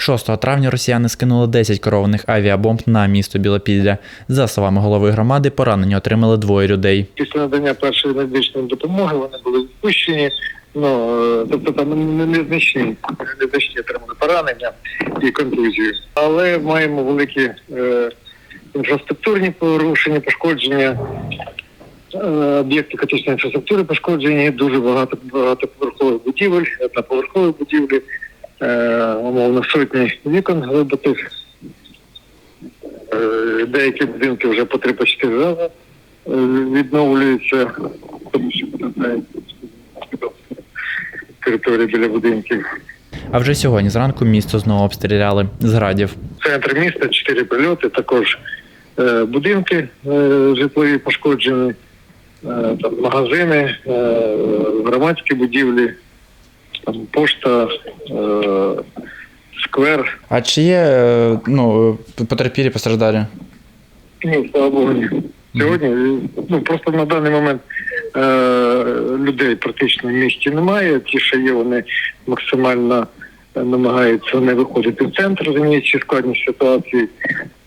6 травня росіяни скинули 10 керованих авіабомб на місто Білопілля. За словами голови громади, поранення отримали двоє людей. Після надання першої медичної допомоги вони були відпущені. Ну е, тобто там не- незначні, незначні отримали поранення і контузію. Але маємо великі е, інфраструктурні порушення, пошкодження. е, Об'єкти критичної інфраструктури пошкоджені, дуже багато багатоповерхових будівель, одноповерхові будівлі, е, умовно сотні вікон вибитих. Е, Деякі будинки вже по три по чотири рази е, відновлюються, тому що території біля будинків. А вже сьогодні зранку місто знову обстріляли з градів. Центр міста чотири прильоти, також е, будинки е, житлові пошкоджені, е, там, магазини, е, громадські будівлі, там, пошта, е, сквер. А чи є е, ну, потерпілі постраждалі? Ні, слава Богу, ні. Сьогодні ну просто на даний момент е, людей практично в місті немає. Ті, що є, вони максимально е, намагаються не виходити в центр, розуміючи складність ситуації.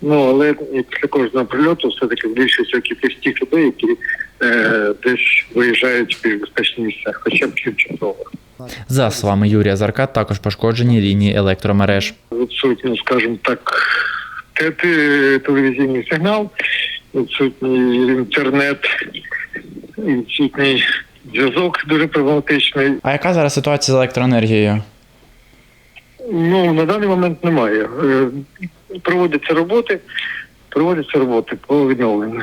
Ну але після кожного прильоту все-таки збільшується кількість тих людей, які е, десь виїжджають в безпечні місця, хоча б тимчасово. За словами Юрія Зарка, також пошкоджені лінії електромереж. відсутній, скажімо так, те- те- телевізійний сигнал, відсутній інтернет, відсутній зв'язок дуже проблематичний. А яка зараз ситуація з електроенергією? Ну, на даний момент немає. Е, Проводяться роботи, проводяться роботи по відновленню.